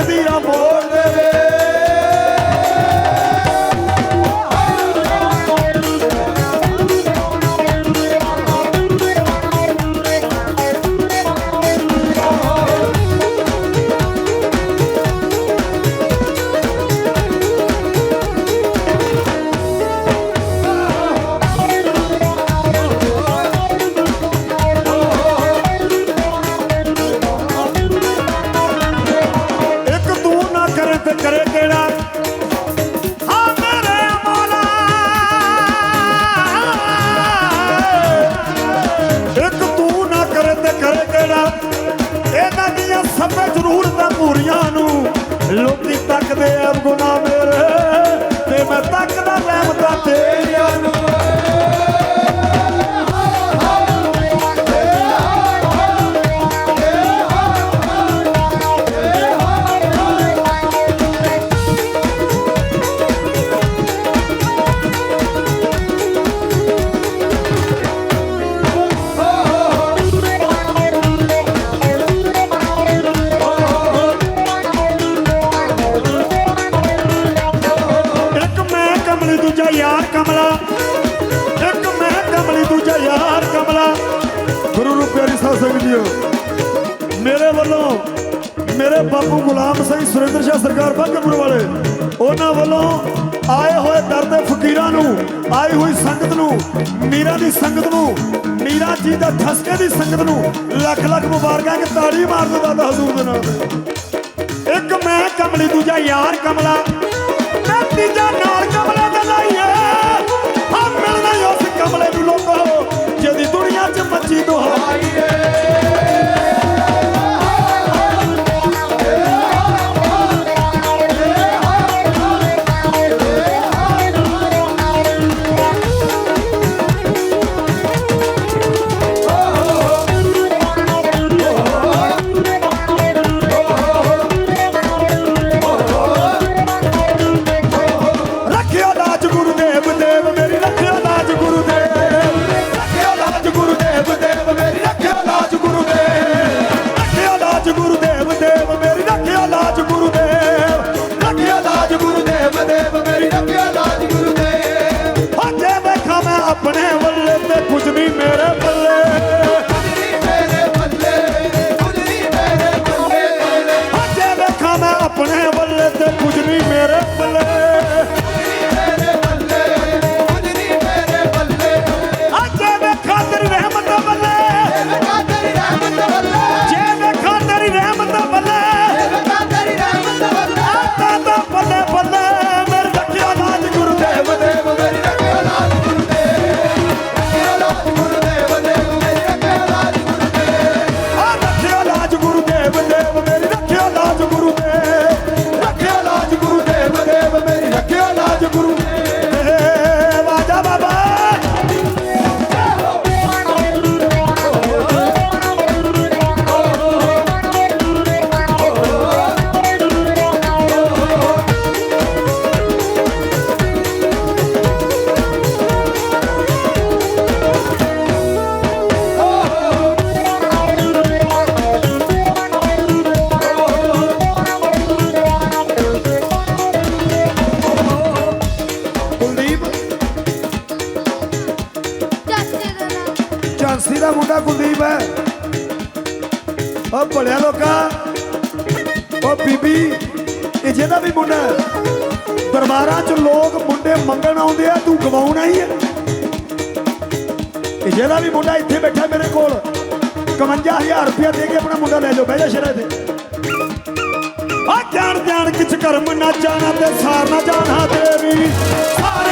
the beat on boy. ਨਾ ਕਰੇ ਕਿਹੜਾ? ਹਾਂ ਮੇਰੇ ਮੌਲਾ ਇੱਕ ਤੂੰ ਨਾ ਕਰੇ ਤੇ ਕਰੇ ਕਿਹੜਾ? ਇਹਨਾਂ ਦੀਆਂ ਸਭੇ ਜ਼ਰੂਰਤਾਂ ਪੂਰੀਆਂ ਨੂੰ ਲੋਕੀ ਤੱਕਦੇ ਆ ਗੁਨਾਹ ਮੇਰੇ। ਮੇਰੇ ਵੱਲੋਂ, ਮੇਰੇ ਬਾਪੂ ਗੁਲਾਮ ਸਿੰਘ ਸੁਰਿੰਦਰ ਸ਼ਾਹ ਸਰਕਾਰ ਬਾਗਰਪੁਰ ਵਾਲੇ, ਉਹਨਾਂ ਵੱਲੋਂ ਆਏ ਹੋਏ ਦਰਦੇ ਫਕੀਰਾਂ ਨੂੰ, ਆਈ ਹੋਈ ਸੰਗਤ ਨੂੰ, ਮੀਰਾ ਦੀ ਸੰਗਤ ਨੂੰ, ਮੀਰਾ ਜੀ ਦਾ ਠਸਕੇ ਦੀ ਸੰਗਤ ਨੂੰ ਲੱਖ ਲੱਖ ਮੁਬਾਰਕਾਂ ਕਿ ਤਾੜੀ ਮਾਰ ਦੋ ਦਾਦਾ ਹਜ਼ੂਰ ਦੇ ਨਾਮ ਤੇ। ਇੱਕ ਮੈਂ ਕਮਲੀ, ਦੂਜਾ ਯਾਰ ਕਮਲਾ, ਮੈਂ ਤੀਜਾ ਨਾਲ Yeah. ਇਹ ਜਿਹਦਾ ਵੀ ਮੁੰਡਾ ਦਰਬਾਰਾਂ 'ਚ ਲੋਕ ਮੁੰਡੇ ਮੰਗਣ ਆਉਂਦੇ ਆ, ਤੂੰ ਗਵਾਉਣਾ ਹੀ ਹੈ। ਇਹ ਜਿਹਦਾ ਵੀ ਮੁੰਡਾ ਇੱਥੇ ਬੈਠਾ ਮੇਰੇ ਕੋਲ 51000 ਰੁਪਇਆ ਦੇ ਕੇ ਆਪਣਾ ਮੁੰਡਾ ਲੈ ਜਾਓ, ਬਹਿ ਜਾ ਸ਼ਰੇ ਤੇ ਆ ਜਾਣ ਜਾਣ ਕਿਛ ਕਰਮ ਨਾ ਜਾਣਾ ਤੇ ਸਾਰ ਨਾ ਜਾਣਾ ਤੇਰੀ। ਸਾਰ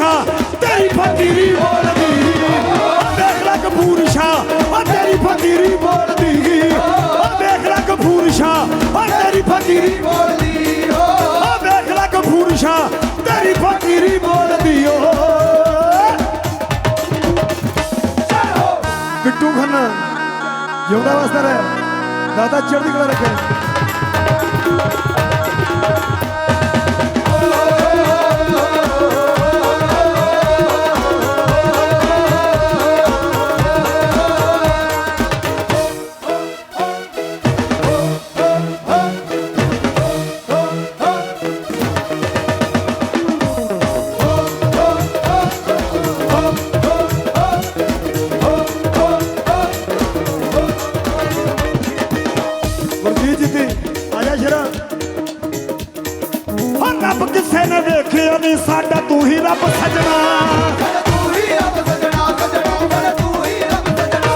ਸ਼ਾ ਤੇਰੀ ਫਕੀਰੀ ਬੋਲਦੀ। ਦੇਖ ਲੈ ਕਪੂਰ ਸ਼ਾ ਆ ਤੇਰੀ ਫਕੀਰੀ ਬੋਲਦੀ। ਆ ਦੇਖ ਲੈ ਕਪੂਰ ਸ਼ਾ ਆ ਤੇਰੀ ਫਕੀਰੀ ਬੋਲਦੀ। ਆ ਦੇਖ ਲੈ ਕਪੂਰ ਸ਼ਾ ਤੇਰੀ ਫਕੀਰੀ ਬੋਲਦੀ। ਓ ਬਿੱਟੂ ਖੰਨਾ, ਜਿਉਂਦਾ ਵਸਦਾ ਰਹੇ। ਦਾਦਾ ਚੜ੍ਹਦੀ ਕਲਾ ਰੱਖੇ। ਰੱਬ ਕਿਸੇ ਨੇ ਵੇਖਿਆ ਨਹੀਂ ਸਾਡਾ ਤੂੰ ਹੀ ਰੱਬ ਸਜਣਾ। ਤੂੰ ਹੀ ਰੱਬ ਸਜਣਾ ਸਜਣਾ ਤੂੰ ਹੀ ਰੱਬ ਸਜਣਾ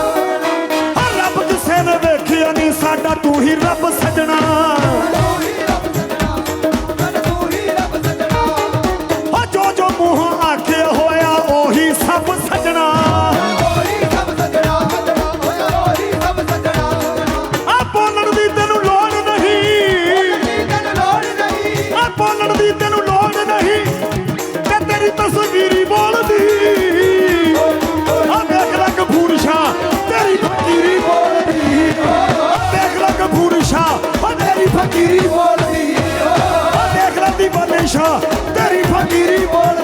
ਰੱਬ ਕਿਸੇ ਨੇ ਵੇਖਿਆ ਨਹੀਂ ਸਾਡਾ ਤੂੰ ਹੀ ਰੱਬ ਸਜਣਾ। ਦੀਵਾਨੇ ਤੇਰੀ ਫਕੀਰੀ ਬੋਲਦੀ